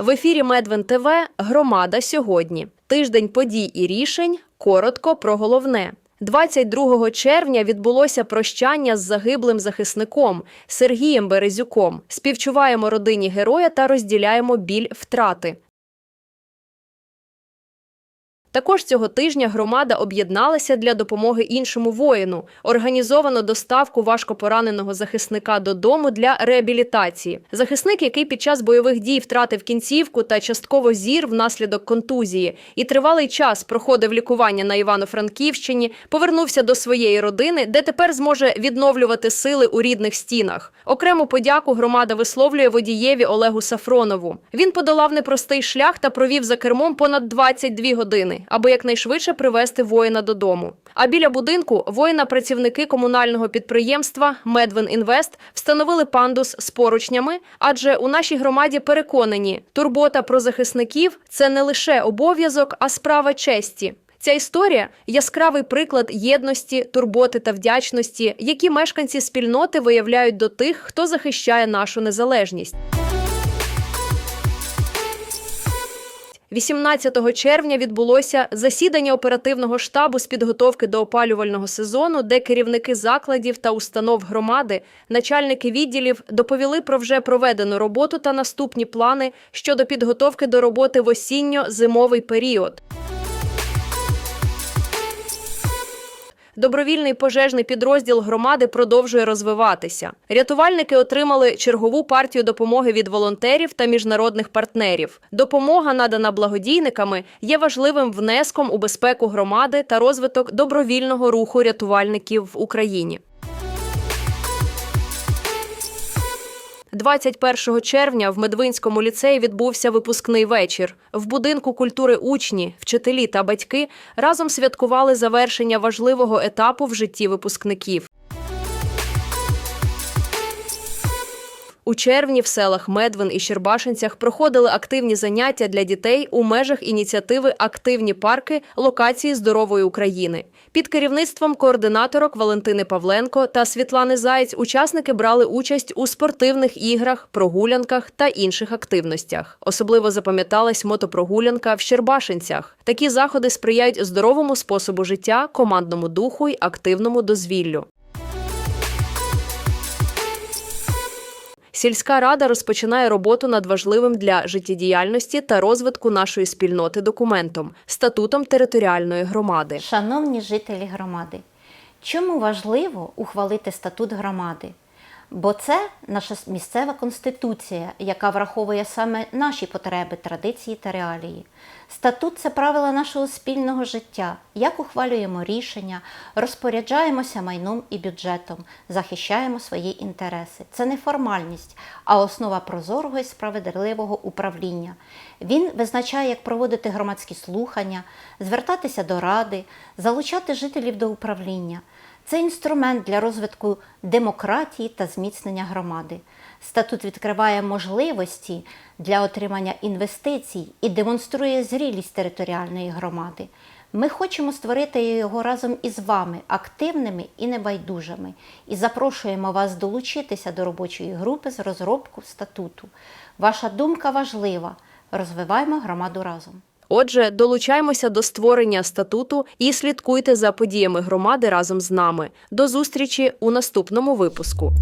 В ефірі Медвин ТВ Громада сьогодні. Тиждень подій і рішень. Коротко про головне. 22 червня відбулося прощання з загиблим захисником Сергієм Березюком. Співчуваємо родині героя та розділяємо біль втрати. Також цього тижня громада об'єдналася для допомоги іншому воїну. Організовано доставку важкопораненого захисника додому для реабілітації. Захисник, який під час бойових дій втратив кінцівку та частково зір внаслідок контузії, і тривалий час проходив лікування на Івано-Франківщині, повернувся до своєї родини, де тепер зможе відновлювати сили у рідних стінах. Окрему подяку громада висловлює водієві Олегу Сафронову. Він подолав непростий шлях та провів за кермом понад 22 години, аби якнайшвидше привезти воїна додому. А біля будинку воїна працівники комунального підприємства Медвин Інвест встановили пандус з поручнями, адже у нашій громаді переконані, турбота про захисників це не лише обов'язок, а справа честі. Ця історія яскравий приклад єдності, турботи та вдячності, які мешканці спільноти виявляють до тих, хто захищає нашу незалежність. 18 червня відбулося засідання оперативного штабу з підготовки до опалювального сезону, де керівники закладів та установ громади, начальники відділів доповіли про вже проведену роботу та наступні плани щодо підготовки до роботи в осінньо-зимовий період. Добровільний пожежний підрозділ громади продовжує розвиватися. Рятувальники отримали чергову партію допомоги від волонтерів та міжнародних партнерів. Допомога, надана благодійниками, є важливим внеском у безпеку громади та розвиток добровільного руху рятувальників в Україні. 21 червня в Медвинському ліцеї відбувся випускний вечір. В будинку культури учні, вчителі та батьки разом святкували завершення важливого етапу в житті випускників. У червні в селах Медвин і Щербашинцях проходили активні заняття для дітей у межах ініціативи Активні парки локації здорової України. Під керівництвом координаторок Валентини Павленко та Світлани Заєць учасники брали участь у спортивних іграх, прогулянках та інших активностях. Особливо запам'яталась мотопрогулянка в Щербашинцях. Такі заходи сприяють здоровому способу життя, командному духу й активному дозвіллю. Сільська рада розпочинає роботу над важливим для життєдіяльності та розвитку нашої спільноти документом статутом територіальної громади. Шановні жителі громади, чому важливо ухвалити статут громади? Бо це наша місцева конституція, яка враховує саме наші потреби, традиції та реалії. Статут це правила нашого спільного життя, як ухвалюємо рішення, розпоряджаємося майном і бюджетом, захищаємо свої інтереси. Це не формальність, а основа прозорого і справедливого управління. Він визначає, як проводити громадські слухання, звертатися до ради, залучати жителів до управління. Це інструмент для розвитку демократії та зміцнення громади. Статут відкриває можливості для отримання інвестицій і демонструє зрілість територіальної громади. Ми хочемо створити його разом із вами, активними і небайдужими, і запрошуємо вас долучитися до робочої групи з розробку статуту. Ваша думка важлива. Розвиваємо громаду разом. Отже, долучаємося до створення статуту і слідкуйте за подіями громади разом з нами. До зустрічі у наступному випуску.